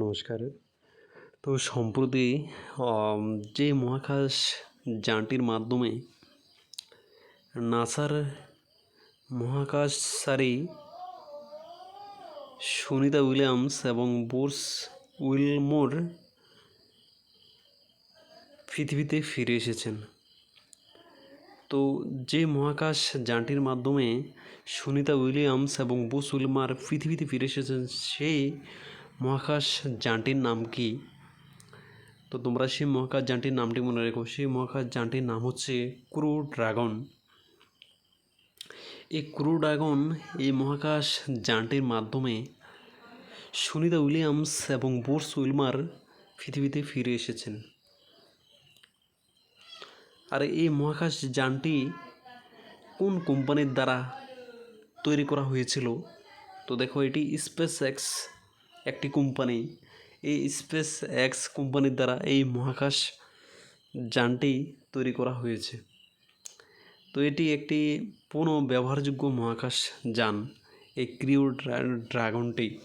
নমস্কার। তো সম্প্রতি যে মহাকাশ যানটির মাধ্যমে নাসার মহাকাশচারী সুনিতা উইলিয়ামস এবং বোর্স উইলমোর পৃথিবীতে ফিরে এসেছেন। তো যে মহাকাশ যানটির মাধ্যমে সুনিতা উইলিয়ামস এবং বোস উইলমার পৃথিবীতে ফিরে এসেছেন, সেই মহাকাশ যানটির নাম কি? তো তোমরা সেই মহাকাশ যানটির নামটি মনে রেখো। সেই মহাকাশ যানটির নাম হচ্ছে ক্রু ড্রাগন। এই ক্রু ড্রাগন এই মহাকাশ যানটির মাধ্যমে সুনিতা উইলিয়ামস এবং বোর্স উইলমার পৃথিবীতে ফিরে এসেছেন। আর এই মহাকাশ যানটি কোন কোম্পানির দ্বারা তৈরি করা হয়েছিল? তো দেখো এটি স্পেস এক্স একটি কোম্পানি। এই স্পেস এক্স কোম্পানির দ্বারা এই মহাকাশ যানটি তৈরি করা হয়েছে। তো এটি একটি পুনঃ ব্যবহারযোগ্য মহাকাশ যান, এই ক্রিউ ড্রাগনটি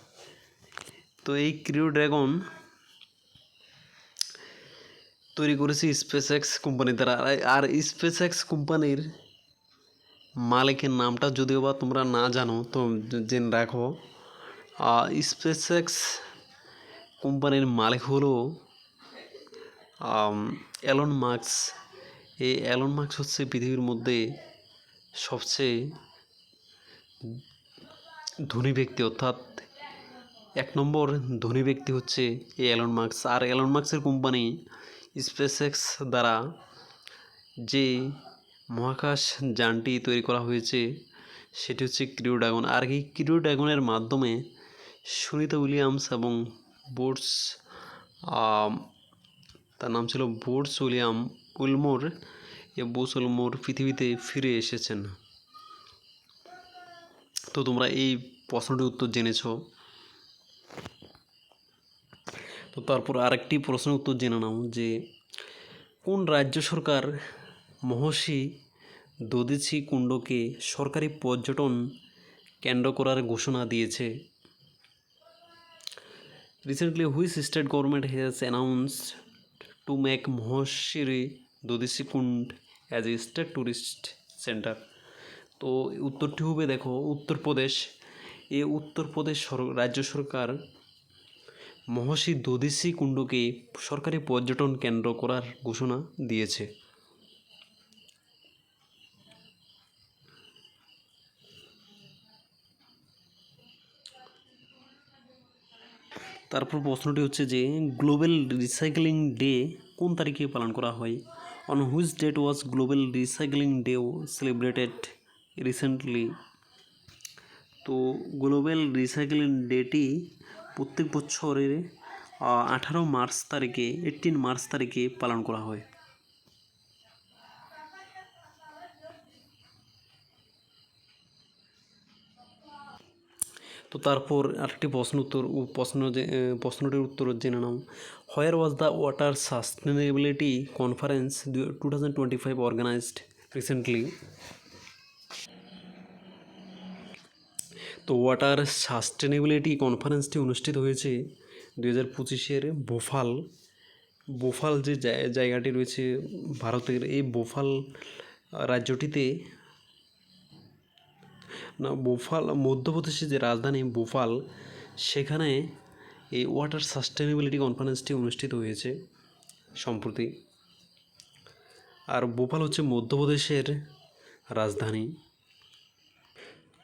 তো এই ক্রিউ ড্রাগন তৈরি করেছে স্পেস এক্স কোম্পানি দ্বারা। আর- আর স্পেস এক্স কোম্পানির মালিকের নামটা যদিও বা তোমরা না জানো, তো জেনে রাখো। স্পেস এক্স কোম্পানির মালিক হলো অ্যালন মার্কস এই অ্যালন মার্কস হচ্ছে পৃথিবীর মধ্যে সবচেয়ে ধনী ব্যক্তি, অর্থাৎ এক নম্বর ধনী ব্যক্তি হচ্ছে এই অ্যালন মার্কস আর অ্যালন মার্কসের কোম্পানি স্পেস এক্স দ্বারা যে মহাকাশ যানটি তৈরি করা হয়েছে, সেটি হচ্ছে ক্রিউ ড্রাগন আর এই ক্রিউ ড্রাগনের মাধ্যমে সুনিতা উইলিয়ামস এবং বোর্ডস তার নাম ছিল বোর্ডস উইলিয়াম উলমোর। এ বোস উলমোর পৃথিবীতে ফিরে এসেছেন। তো তোমরা এই প্রশ্নটির উত্তর জেনেছো। তো তারপর আরেকটি প্রশ্নের উত্তর জেনে নাও যে, কোন রাজ্য সরকার মহর্ষি দদিচি কুণ্ডকে সরকারি পর্যটন কেন্দ্র করার ঘোষণা দিয়েছে? Recently which state government has announced to make Maharshi Dadhichi Kund as a state tourist centre তো উত্তরটি হবে? দেখো উত্তরপ্রদেশ এই উত্তরপ্রদেশ সর- রাজ্য সরকার মহর্ষি দদিসি কুণ্ডকে সরকারি পর্যটন কেন্দ্র করার ঘোষণা দিয়েছে। তারপর প্রশ্নটি হচ্ছে যে, গ্লোবাল রিসাইক্লিং ডে কোন তারিখে পালন করা হয়? On which date was global recycling ডেও celebrated recently তো গ্লোবাল রিসাইক্লিং ডেটি প্রত্যেক বছরের আঠারো মার্চ তারিখে এইটিন মার্চ তারিখে পালন করা হয়। তো তারপর আরেকটি প্রশ্ন উত্তর প্রশ্ন যে প্রশ্নটির উত্তর জেনে নাও। Where was the water sustainability conference two thousand twenty five organised recently তো ওয়াটার সাস্টেনেবিলিটি কনফারেন্সটি অনুষ্ঠিত হয়েছে দু হাজার পঁচিশের বোফাল। বোফাল যে জায়- জায়গাটি রয়েছে ভারতের, এই বোফাল রাজ্যটিতে না, বোফাল, মধ্যপ্রদেশের যে রাজধানী বোফাল, সেখানে এই ওয়াটার সাস্টেনেবিলিটি কনফারেন্সটি অনুষ্ঠিত হয়েছে সম্প্রতি। আর বোপাল হচ্ছে মধ্যপ্রদেশের রাজধানী।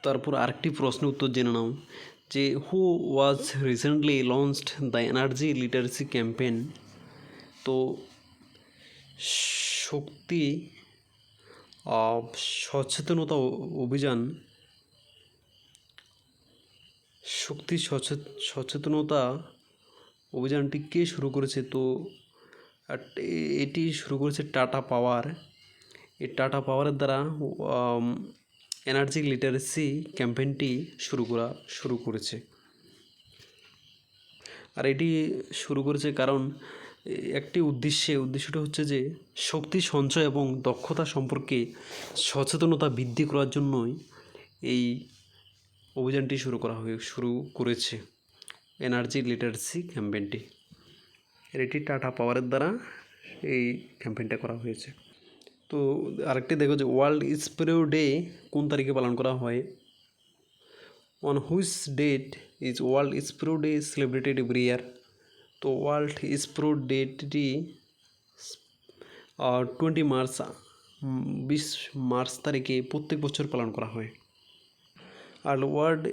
তারপর আরেকটি প্রশ্ন উত্তর জেনে নাও, যে who was recently launched the energy literacy campaign তো শক্তি সচেতনতা অভিযান শক্তি সচে- সচেতনতা অভিযানটি কে শুরু করেছে? তো এটি শুরু করেছে টাটা পাওয়ার। এই টাটা পাওয়ারের দ্বারা এনার্জি লিটারেসি ক্যাম্পেইনটি শুরু করা, শুরু করেছে। আর এটি শুরু করেছে কারণ একটি উদ্দেশ্যে, উদ্দেশ্যটা হচ্ছে যে, শক্তি সঞ্চয় এবং দক্ষতা সম্পর্কে সচেতনতা বৃদ্ধি করার জন্যই এই অভিযানটি শুরু করা হয়ে, শুরু করেছে এনার্জি লিটারেসি ক্যাম্পেইনটি এটি টাটা পাওয়ারের দ্বারা এই ক্যাম্পেইনটা করা হয়েছে। তো আরেকটি দেখো যে ওয়ার্ল্ড স্প্রেও ডে কোন তারিখে পালন করা হয়? On which date is World Sparrow Day celebrated every year তো ওয়ার্ল্ড স্প্রো ডেটটি টোয়েন্টি মার্চ বিশ মার্চ তারিখে প্রত্যেক বছর পালন করা হয়। আর ওয়ার্ল্ড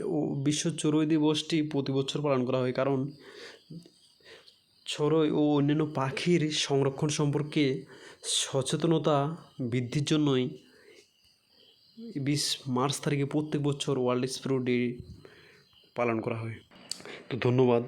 বিশ্ব চড়ুই দিবসটি প্রতি বছর পালন করা হয়, কারণ চড়ুই ও অন্যান্য পাখির সংরক্ষণ সম্পর্কে সচেতনতা বৃদ্ধির জন্যই বিশ মার্চ তারিখে প্রত্যেক বছর ওয়ার্ল্ড স্প্রো ডে পালন করা হয়। তো ধন্যবাদ।